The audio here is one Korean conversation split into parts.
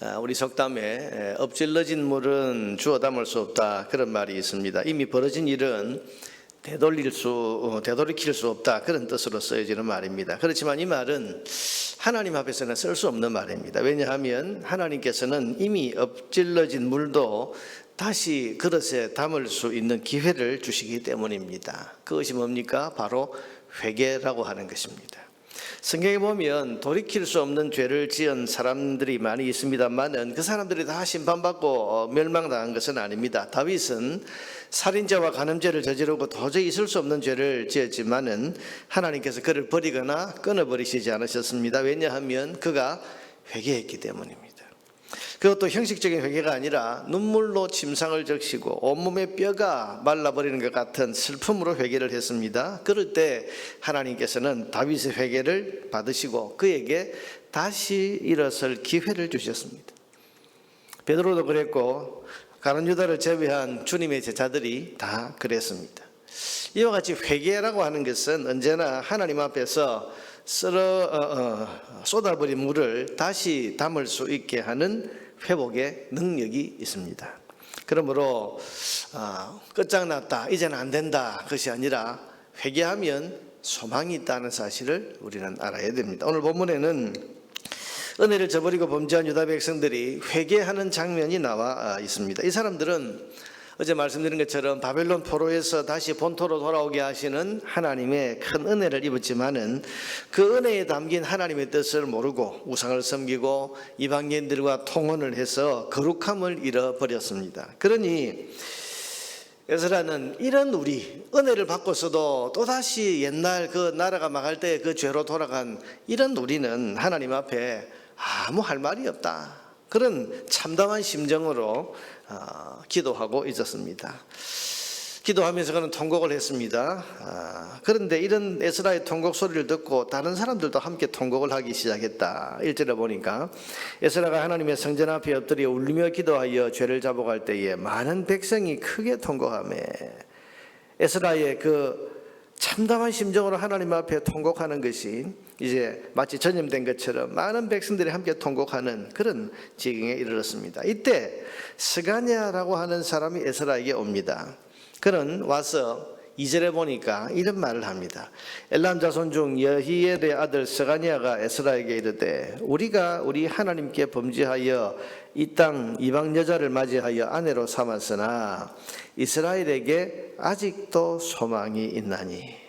아, 우리 속담에 에, 엎질러진 물은 주워 담을 수 없다 그런 말이 있습니다. 이미 벌어진 일은 되돌릴 수 어, 되돌이킬 수 없다 그런 뜻으로 쓰여지는 말입니다. 그렇지만 이 말은 하나님 앞에서는 쓸 수 없는 말입니다. 왜냐하면 하나님께서는 이미 엎질러진 물도 다시 그릇에 담을 수 있는 기회를 주시기 때문입니다. 그것이 뭡니까? 바로 회개라고 하는 것입니다. 성경에 보면 돌이킬 수 없는 죄를 지은 사람들이 많이 있습니다만은 그 사람들이 다 심판받고 어, 멸망당한 것은 아닙니다. 다윗은 살인죄와 간음죄를 저지르고 도저히 있을 수 없는 죄를 지었지만은 하나님께서 그를 버리거나 끊어버리시지 않으셨습니다. 왜냐하면 그가 회개했기 때문입니다. 그것도 형식적인 회개가 아니라 눈물로 침상을 적시고 온몸의 뼈가 말라버리는 것 같은 슬픔으로 회개를 했습니다. 그럴 때 하나님께서는 다윗의 회개를 받으시고 그에게 다시 일어설 기회를 주셨습니다. 베드로도 그랬고 가론 유다를 제외한 주님의 제자들이 다 그랬습니다. 이와 같이 회개라고 하는 것은 언제나 하나님 앞에서 쓸어 어, 어, 쏟아버린 물을 다시 담을 수 있게 하는 회복의 능력이 있습니다. 그러므로 아, 끝장났다 이제는 안 된다 그것이 아니라 회개하면 소망이 있다는 사실을 우리는 알아야 됩니다. 오늘 본문에는 은혜를 저버리고 범죄한 유다 백성들이 회개하는 장면이 나와 아, 있습니다. 이 사람들은 어제 말씀드린 것처럼 바벨론 포로에서 다시 본토로 돌아오게 하시는 하나님의 큰 은혜를 입었지만은 그 은혜에 담긴 하나님의 뜻을 모르고 우상을 섬기고 이방인들과 통혼을 해서 거룩함을 잃어버렸습니다. 그러니 에스라는 이런 우리 은혜를 받고서도 또다시 옛날 그 나라가 망할 때 그 죄로 돌아간 이런 우리는 하나님 앞에 아무 할 말이 없다. 그런 참담한 심정으로 어, 기도하고 있었습니다. 기도하면서 그는 통곡을 했습니다. 아, 그런데 이런 에스라의 통곡 소리를 듣고 다른 사람들도 함께 통곡을 하기 시작했다. 1절에 보니까 에스라가 하나님의 성전 앞에 엎드려 울며 기도하여 죄를 잡아갈 때에 많은 백성이 크게 통곡하며 에스라의 그 참담한 심정으로 하나님 앞에 통곡하는 것이 이제 마치 전염된 것처럼 많은 백성들이 함께 통곡하는 그런 지경에 이르렀습니다. 이때 스가냐라고 하는 사람이 에스라에게 옵니다. 그는 와서 이절에 보니까 이런 말을 합니다. 엘람 자손 중 여히엘의 아들 스가냐가 에스라에게 이르되 우리가 우리 하나님께 범죄하여 이 땅 이방 여자를 맞이하여 아내로 삼았으나 이스라엘에게 아직도 소망이 있나니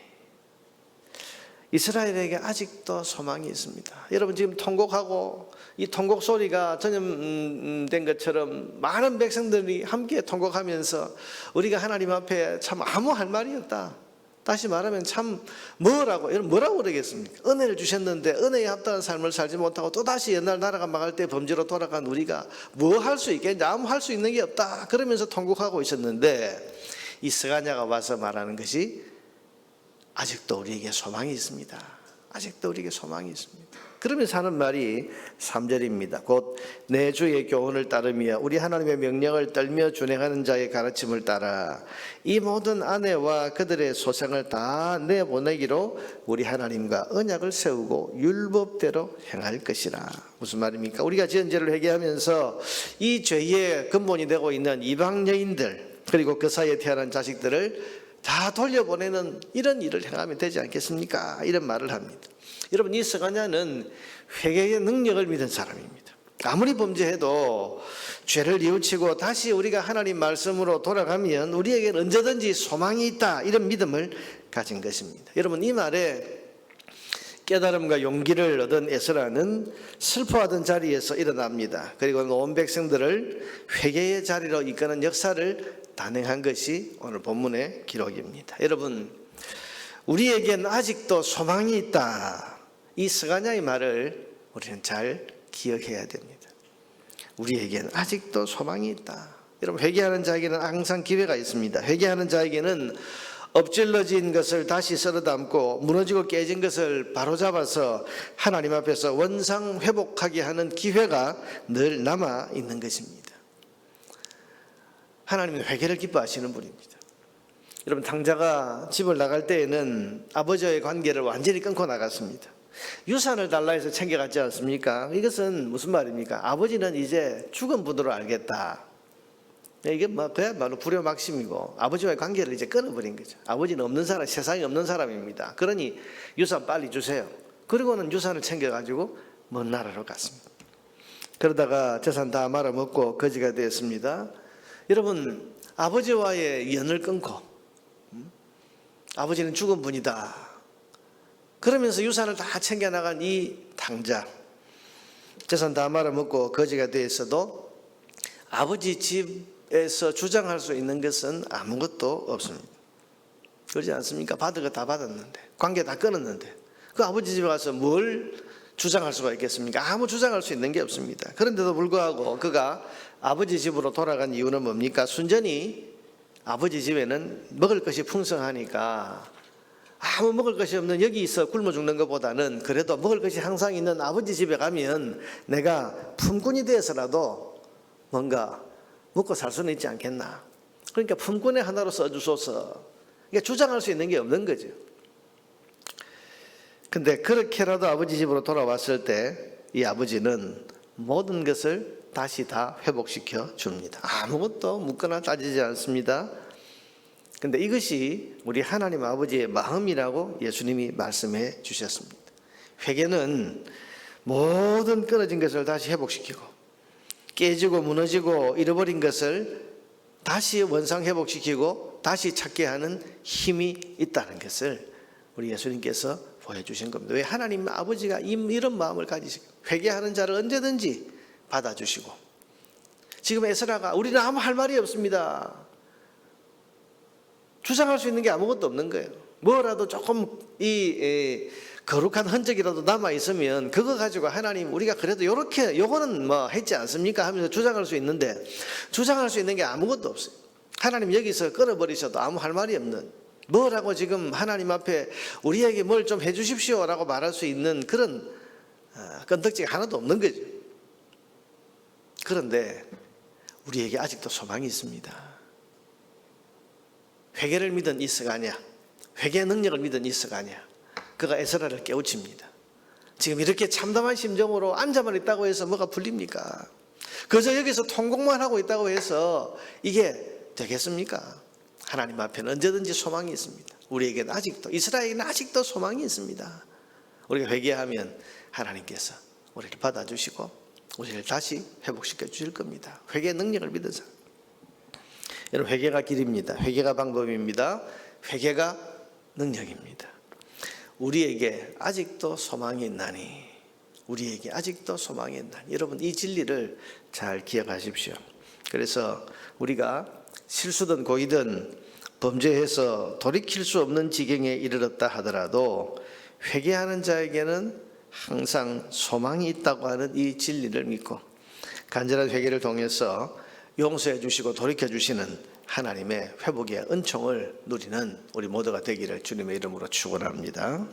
이스라엘에게 아직도 소망이 있습니다. 여러분 지금 통곡하고 이 통곡 소리가 전염된 것처럼 많은 백성들이 함께 통곡하면서 우리가 하나님 앞에 참 아무 할 말이 없다. 다시 말하면 참 뭐라고 여러분 뭐라고 그러겠습니까? 은혜를 주셨는데 은혜에 합당한 삶을 살지 못하고 또 다시 옛날 나라가 망할 때 범죄로 돌아간 우리가 뭐 할 수 있겠냐? 아무 할 수 있는 게 없다. 그러면서 통곡하고 있었는데 이 스가냐가 와서 말하는 것이 아직도 우리에게 소망이 있습니다. 아직도 우리에게 소망이 있습니다. 그러면서 하는 말이 3절입니다. 곧 내 주의 교훈을 따르며 우리 하나님의 명령을 떨며 준행하는 자의 가르침을 따라 이 모든 아내와 그들의 소생을 다 내보내기로 우리 하나님과 언약을 세우고 율법대로 행할 것이라. 무슨 말입니까? 우리가 지은 죄를 회개하면서 이 죄의 근본이 되고 있는 이방 여인들 그리고 그 사이에 태어난 자식들을 다 돌려보내는 이런 일을 행하면 되지 않겠습니까? 이런 말을 합니다. 여러분 이 스가냐는 회개의 능력을 믿은 사람입니다. 아무리 범죄해도 죄를 뉘우치고 다시 우리가 하나님 말씀으로 돌아가면 우리에게는 언제든지 소망이 있다 이런 믿음을 가진 것입니다. 여러분 이 말에 깨달음과 용기를 얻은 에스라는 슬퍼하던 자리에서 일어납니다. 그리고 온 백성들을 회개의 자리로 이끄는 역사를 단행한 것이 오늘 본문의 기록입니다. 여러분, 우리에겐 아직도 소망이 있다. 이 스가냐의 말을 우리는 잘 기억해야 됩니다. 우리에겐 아직도 소망이 있다. 여러분, 회개하는 자에게는 항상 기회가 있습니다. 회개하는 자에게는 엎질러진 것을 다시 썰어 담고 무너지고 깨진 것을 바로잡아서 하나님 앞에서 원상 회복하게 하는 기회가 늘 남아 있는 것입니다. 하나님은 회개를 기뻐하시는 분입니다. 여러분 당자가 집을 나갈 때에는 아버지와의 관계를 완전히 끊고 나갔습니다. 유산을 달라 해서 챙겨갔지 않습니까? 이것은 무슨 말입니까? 아버지는 이제 죽은 분으로 알겠다. 이게 뭐 그야말로 불효 막심이고 아버지와의 관계를 이제 끊어버린 거죠. 아버지는 없는 사람, 세상에 없는 사람입니다. 그러니 유산 빨리 주세요. 그리고는 유산을 챙겨가지고 먼 나라로 갔습니다. 그러다가 재산 다 말아먹고 거지가 되었습니다. 여러분 아버지와의 연을 끊고 음? 아버지는 죽은 분이다. 그러면서 유산을 다 챙겨나간 이 당자 재산 다 말아먹고 거지가 되었어도 아버지 집 에서 주장할 수 있는 것은 아무것도 없습니다. 그렇지 않습니까? 받은 거 다 받았는데 관계 다 끊었는데 그 아버지 집에 가서 뭘 주장할 수가 있겠습니까? 아무 주장할 수 있는 게 없습니다. 그런데도 불구하고 그가 아버지 집으로 돌아간 이유는 뭡니까? 순전히 아버지 집에는 먹을 것이 풍성하니까 아무 먹을 것이 없는 여기 있어 굶어 죽는 것보다는 그래도 먹을 것이 항상 있는 아버지 집에 가면 내가 품꾼이 되어서라도 뭔가 먹고 살 수는 있지 않겠나. 그러니까 품꾼의 하나로 써주소서. 그러니까 주장할 수 있는 게 없는 거죠. 근데 그렇게라도 아버지 집으로 돌아왔을 때 이 아버지는 모든 것을 다시 다 회복시켜 줍니다. 아무것도 묻거나 따지지 않습니다. 근데 이것이 우리 하나님 아버지의 마음이라고 예수님이 말씀해 주셨습니다. 회개는 모든 끊어진 것을 다시 회복시키고 깨지고 무너지고 잃어버린 것을 다시 원상 회복시키고 다시 찾게 하는 힘이 있다는 것을 우리 예수님께서 보여주신 겁니다. 왜 하나님 아버지가 이- 이런 마음을 가지시고 회개하는 자를 언제든지 받아주시고 지금 에스라가 우리는 아무 할 말이 없습니다. 주장할 수 있는 게 아무것도 없는 거예요. 뭐라도 조금 이 에, 거룩한 흔적이라도 남아 있으면 그거 가지고 하나님 우리가 그래도 요렇게 요거는 뭐 했지 않습니까 하면서 주장할 수 있는데 주장할 수 있는 게 아무것도 없어요. 하나님 여기서 끊어버리셔도 아무 할 말이 없는 뭐라고 지금 하나님 앞에 우리에게 뭘 좀 해주십시오라고 말할 수 있는 그런 어, 끈덕지가 하나도 없는 거죠. 그런데 우리에게 아직도 소망이 있습니다. 회개를 믿은 이스가 아니야. 회개 능력을 믿은 이스가 아니야. 그가 에스라를 깨우칩니다. 지금 이렇게 참담한 심정으로 앉아만 있다고 해서 뭐가 풀립니까? 그저 여기서 통곡만 하고 있다고 해서 이게 되겠습니까? 하나님 앞에는 언제든지 소망이 있습니다. 우리에게는 아직도 이스라엘에게는 아직도 소망이 있습니다. 우리가 회개하면 하나님께서 우리를 받아주시고 우리를 다시 회복시켜 주실 겁니다. 회개 능력을 믿은 사람. 여러분 회개가 길입니다. 회개가 방법입니다. 회개가 능력입니다. 우리에게 아직도 소망이 있나니 우리에게 아직도 소망이 있나니 여러분 이 진리를 잘 기억하십시오. 그래서 우리가 실수든 고의든 범죄해서 돌이킬 수 없는 지경에 이르렀다 하더라도 회개하는 자에게는 항상 소망이 있다고 하는 이 진리를 믿고 간절한 회개를 통해서 용서해 주시고 돌이켜 주시는 하나님의 회복의 은총을 누리는 우리 모두가 되기를 주님의 이름으로 축원합니다.